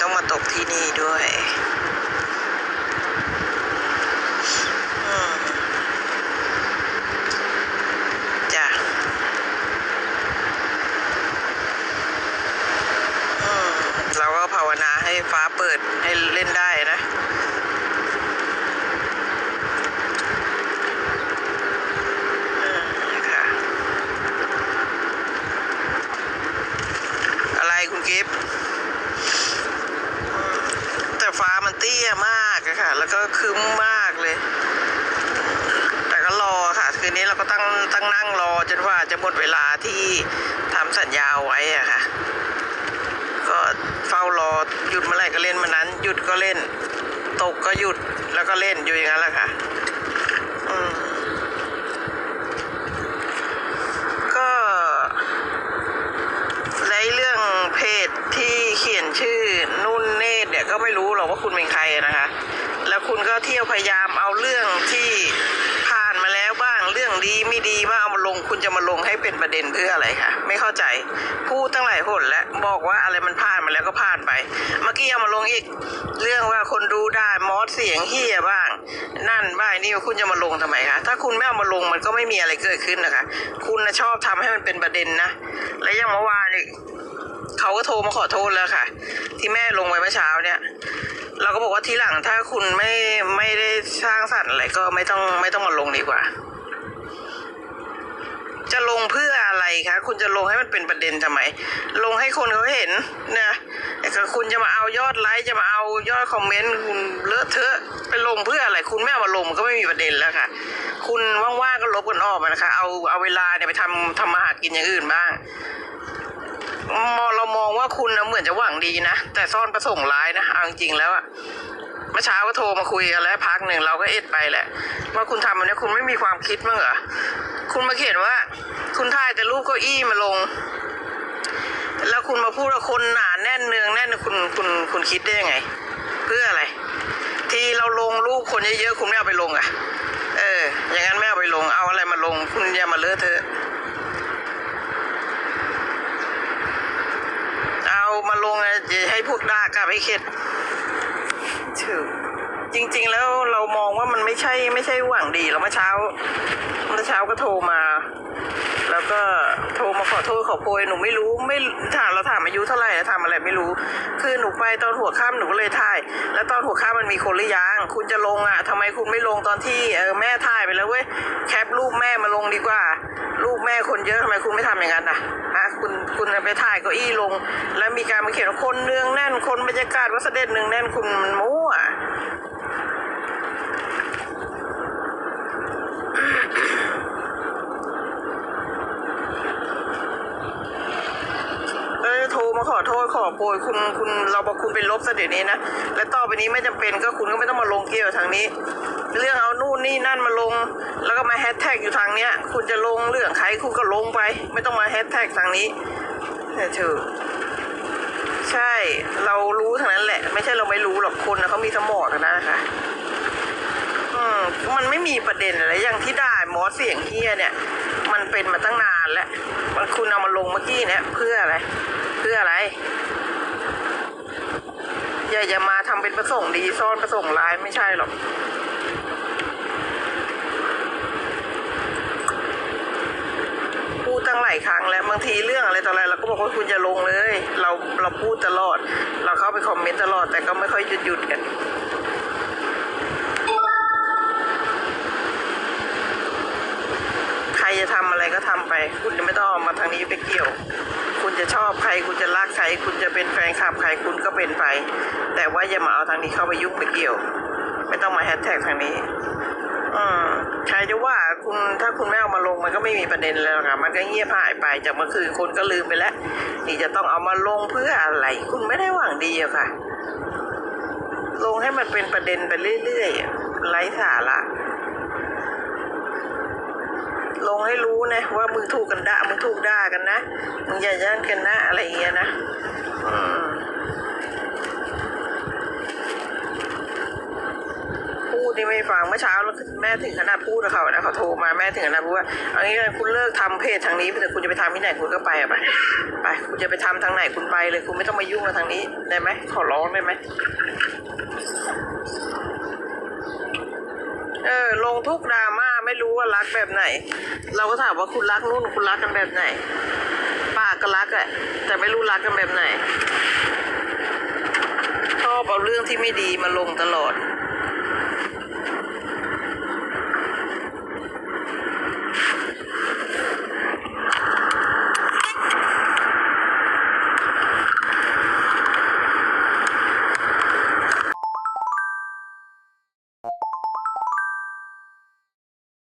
ต้องมาตกที่นี่ด้วยอืมจ้ะอืมเราก็ภาวนาให้ฟ้าเปิดให้เล่นได้นะอืมค่ะอะไรคุณกิฟต์ ฟ้ามันเตี้ยมากอะค่ะ แล้วก็คึ้มมากเลย แต่ก็รอค่ะ คืนนี้เราก็ตั้งตั้งนั่งรอจนกว่าจะหมดเวลาที่ทำสัญญาเอาไว้อะค่ะ ก็เฝ้ารอหยุดเมื่อไหร่ก็เล่นเมื่อนั้น หยุดก็เล่น ตกก็หยุดแล้วก็เล่นอยู่อย่างนั้นแหละค่ะ อืม ก็ในเรื่องเพจที่เขียนชื่อนุ่นเนตรเนี่ย ก็ไม่รู้หรอกว่าคุณเป็นใครนะคะ แล้วคุณก็เที่ยวพยายามเอาเรื่องที่ผ่านมาแล้วบ้างเรื่องดีไม่ดีบ้างเอามาลง คุณจะมาลงให้เป็นประเด็นเพื่ออะไรคะไม่เข้าใจพูดตั้งหลายหนแล้วบอกว่าอะไรมันผ่านมาแล้วก็ผ่านไป เมื่อกี้เอามาลงอีกเรื่องว่าคนดูได้มอสเสียงเฮียบ้าง นั่นบ้างนี่คุณจะมาลงทำไมคะถ้าคุณไม่เอามาลงมันก็ไม่มีอะไรเกิดขึ้นนะคะ คุณนะชอบทำให้มันเป็นประเด็นนะ และยังเมื่อวานอีก เขาก็โทรมาขอโทษแล้วค่ะ ที่แม่ลงไว้เมื่อเช้าเนี่ย เราก็บอกว่าทีหลังถ้าคุณไม่ไม่ได้สร้างสรรค์อะไรก็ไม่ต้องไม่ต้องมาลงดีกว่า จะลงเพื่ออะไรคะคุณจะลงให้มันเป็นประเด็นทำไม ลงให้คนเขาเห็นนะแต่คุณจะมาเอายอดไลค์จะมาเอายอดคอมเมนต์คุณเลอะเทอะไปลงเพื่ออะไร คุณไม่เอามาลงมันก็ไม่มีประเด็นแล้วค่ะ คุณว่างๆก็ลบกันออกมานะคะ เอาเอาเวลาเนี่ยไปทำทำมาหากินอย่างอื่นบ้าง เรามองว่าคุณนะเหมือนจะหวังดีนะ แต่ซ่อนประสงค์ร้ายนะเอาจริงแล้วอะเมื่อเช้าก็โทรมาคุยกันแล้วพักหนึ่งเราก็เอ็ดไปแหละ ว่าคุณทำแบบนี้คุณไม่มีความคิดมั้งเหรอคุณมาเขียนว่า คุณถ่ายแต่รูปเก้าอี้มาลง แล้วคุณมาพูดว่าคนหนาแน่นเนืองแน่นคุณคุณคุณคิดได้ยังไง เพื่ออะไร ที่เราลงรูปคนเยอะๆคุณไม่เอาไปลงอะ เออ อย่างนั้นไม่เอาไปลงเอาอะไรมาลง คุณอย่ามาเลอะเทอะ เอามาลง อะจะให้พวกด่ากับไอ้เข็ดถือจริง ๆ แล้วเรามองว่ามันไม่ใช่ไม่ใช่หวังดีแล้วเมื่อเช้า เมื่อเช้าก็โทรมา แล้วก็ โทรมาขอโทษขอโพยหนูไม่รู้ไม่ถามเราถามอายุเท่าไหร่ถามอะไรไม่รู้ คือหนูไปตอนหัวค่ำหนูก็เลยถ่าย แล้วตอนหัวค่ำมันมีคนหรือยังคุณจะลงอะทำไมคุณไม่ลงตอนที่เออแม่ถ่ายไปแล้วเว้ยแคปรูปแม่มาลงดีกว่ารูปแม่คนเยอะทำไมคุณไม่ทำอย่างนั้นอะฮะคุณคุณจะไปถ่ายเก้าอี้ลง แล้วมีการมาเขียนคนเนืองแน่นคนบรรยากาศวัดเสด็จหนึ่งแน่นคุณมันมั่ว เออโทรมาขอ โทษขอโพยคุณคุณเราบอกคุณเป็นลบซะเดี๋ยวนี้นะและต่อไปนี้ไม่จำเป็นก็คุณก็ไม่ต้องมาลงเกี่ยวทางนี้ เรื่องเอานู่นนี่นั่นมาลง แล้วก็มาแฮชแท็กอยู่ทางเนี้ย คุณจะลงเรื่องใครคุณก็ลงไป ไม่ต้องมาแฮชแท็กทางนี้เถอะใช่เรารู้ทางนั้นแหละ ไม่ใช่เราไม่รู้หรอกคนนะเขามีสมองกันนะคะอืมมันไม่มีประเด็นอะไรอย่างที่ได้หมอเสียงเฮียเนี่ย มันเป็นมาตั้งนานแล้วมันคุณเอามาลงเมื่อกี้เนี่ยเพื่ออะไร เพื่ออะไร อย่าอย่ามาทำเป็นประสงค์ดีซ่อนประสงค์ร้ายไม่ใช่หรอกพูดตั้งหลายครั้งแล้วบางทีเรื่องอะไรต่ออะไรเราก็บอกว่าคุณจะลงเลย เราเราพูดตลอด เราเข้าไปคอมเมนต์ตลอดแต่ก็ไม่ค่อยหยุดหยุดกันใครจะทำอะไรก็ทำไป คุณจะไม่ต้องเอามาทางนี้ไปเกี่ยว คุณจะชอบใครคุณจะรักใครคุณจะเป็นแฟนคลับใครคุณก็เป็นไป แต่ว่าอย่ามาเอาทางนี้เข้าไปยุ่งไปเกี่ยว ไม่ต้องมาแฮชแท็กทางนี้ อืมใครจะว่าคุณถ้าคุณไม่เอามาลงมันก็ไม่มีประเด็นแล้วค่ะ มันก็เงียบหายไปจากเมื่อคืนคนก็ลืมไปแล้ว นี่จะต้องเอามาลงเพื่ออะไร คุณไม่ได้หวังดีอะค่ะ ลงให้มันเป็นประเด็นไปเรื่อยๆไร้สาระ ลงให้รู้นะว่ามึงถูกกันด่ามึงถูกด่ากันนะมึงอย่าย่านกันนะอะไรอย่างเงี้ยนะพูดนี่ไม่ฟังเมื่อเช้าแล้วแม่ถึงขนาดพูดกับเขานะเขาโทรมาแม่ถึงขนาดพูดว่าเอางี้เลยคุณเลิกทำเพจทางนี้ไปเถอะคุณจะไปทำที่ไหนคุณก็ไปอะไปไปคุณจะไปทำทางไหนคุณไปเลย คุณไม่ต้องมายุ่งกับทางนี้ได้ไหมขอร้องได้ไหมเออลงทุกดรา ไม่รู้ว่ารักแบบไหน เราก็ถามว่าคุณรักนู่นคุณรักกันแบบไหน ปากก็รักอะแต่ไม่รู้รักกันแบบไหนชอบเอาเรื่องที่ไม่ดีมาลงตลอด